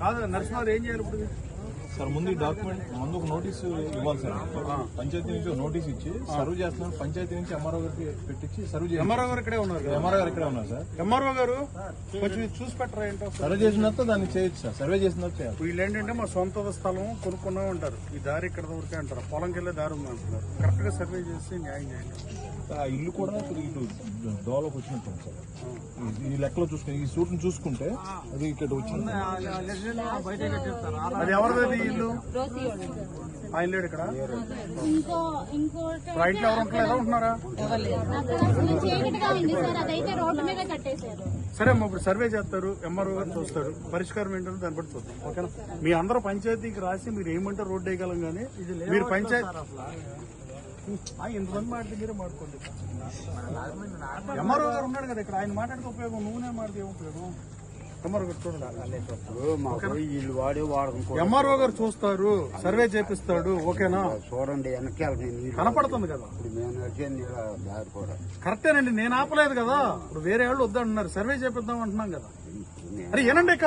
కాదు నరసింహారావు ఏం చేయాలి ఇప్పుడు? సార్ ముందు డాక్యుమెంట్ ముందు ఒక నోటీస్ ఇవ్వాలి సార్. పంచాయతీ నుంచి నోటీస్ ఇచ్చి సర్వ్ చేస్తున్నాను పంచాయతీ నుంచి ఎంఆర్ఓ గారికి పెట్టించి సర్వ్ చేయాలి ఎంఆర్ఓ గారు ఇక్కడే ఉన్నారు ఎంఆర్ఓ గారు ఇక్కడే ఉన్నారు సార్. ఎంఆర్ఓ గారు కొంచెం చూసి పెట్టరా ఏంటో? సర్వ్ చేసిన తర్వాత దాన్ని చేయొచ్చు సార్. సర్వే చేసిన తర్వాత చేయాలి. వీళ్ళు ఏంటంటే మా సొంత స్థలం కొనుక్కున్నాం అంటారు. ఈ దారి ఇక్కడ వరకే అంటారు. పొలంకి వెళ్ళే దారి ఉంది అంటున్నారు. కరెక్ట్గా సర్వే చేసి న్యాయం చేయండి. ఆ ఇల్లు కూడా ఇటు డెవలప్ వచ్చినట్టు సార్. ఈ- లెక్కలో చూసుకుని ఈ సూట్ చూసుకుంటే అది ఇక్కడ వచ్చింది. అది ఎవరిది ఇల్లు? ఆయన లేడు ఇక్కడ? ఇంట్లో ఎవరు ఉంటలేదు? ఉంటున్నారా? సార్ అమ్మా ఇప్పుడు సర్వే చేస్తారు ఎంఆర్ఓ గారు చూస్తారు. పరిష్కారం ఏంటో దాన్ని బట్టి చూద్దాం. ఓకేనా? మీ అందరూ పంచాయతీకి రాసి మీరు ఏమంటే రోడ్డు వేయగలం కానీ మీరు పంచాయతీ ఆ, ఇంతమంది మాట్లాడి మీరే మాట్లాడుకోండి. ఎంఆర్ఓ గారు ఉన్నాడు కదా ఇక్కడ ఆయన మాట్లాడితే ఉపయోగం నువ్వునే మాట్లాడితే ఏం ఉపయోగం? ఎంఆర్ఓ గారు చూడండి వీళ్ళు వాడే వాడకం ఎంఆర్ఓ గారు చూస్తారు సర్వే చేపిస్తాడు ఓకేనా? చూడండి నీళ్ళు కనపడుతుంది కదా. కరెక్టేనండి నేను ఆపలేదు కదా. ఇప్పుడు వేరే వాళ్ళు వద్దంటున్నారు సర్వే చేపిద్దాం అంటున్నాం కదా. అరే ఏనండి ఇక.